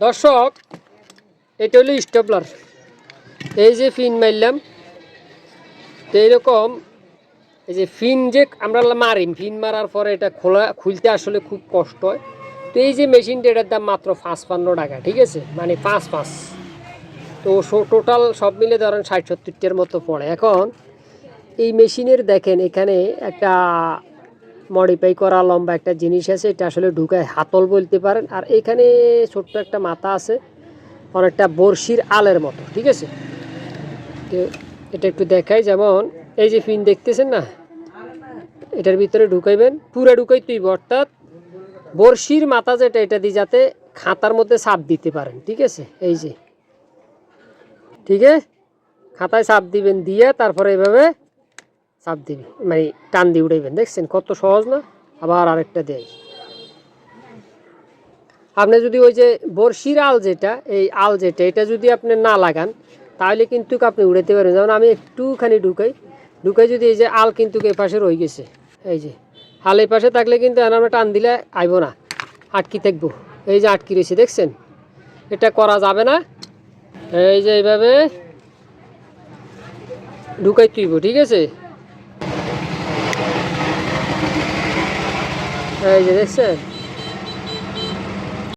দর্শক, এটা হলো স্টপলার। এই যে ফিন মারলাম, তো এইরকম এই যে ফিন যে আমরা মারি ফিন মারার পরে এটা খোলা, খুলতে আসলে খুব কষ্ট হয়। তো এই যে মেশিনটা, এটার দাম মাত্র পাঁচপান্ন টাকা, ঠিক আছে? মানে পাঁচ পাঁচ। তো টোটাল সব মিলে ধরেন ষাট সত্তরটার মতো পড়ে। এখন, এই মেশিনের দেখেন, এখানে একটা মডিফাই করা লম্বা একটা জিনিস আছে, এটা আসলে ঢুকায় হাতল বলতে পারেন। আর এখানে ছোট্ট একটা মাথা আছে, অনেকটা বড়শির আলের মতো, ঠিক আছে? তো এটা একটু দেখাই, যেমন এই যে ফিন দেখতেছেন না, এটার ভিতরে ঢুকাইবেন, পুরো ঢুকাই তুই অর্থাৎ বড়শির মাথা যেটা, এটা দিয়ে যাতে খাতার মধ্যে চাপ দিতে পারেন, ঠিক আছে? এই যে, ঠিক আছে? খাতায় চাপ দিবেন, দিয়ে তারপরে এইভাবে চাপ দিবি মানে টান দিয়ে উঠাইবেন দেখছেন কত সহজ না? আবার আরেকটা দেয় আপনি যদি ওই যে বড়শির আল যেটা, এই আল যেটা, এটা যদি আপনি না লাগান, তাহলে কিন্তু আপনি উড়াইতে পারবেন। যেমন আমি একটুখানি ঢুকাই ঢুকাই যদি এই যে আল কিন্তু এই পাশে রয়ে গেছে, এই যে আল এই পাশে থাকলে কিন্তু আমরা টান দিলে আইব না, আটকি থাকব। এই যে আটকি রয়েছে, দেখছেন? এটা করা যাবে না। এই যে এইভাবে ঢুকাই তুইব, ঠিক আছে? এই যে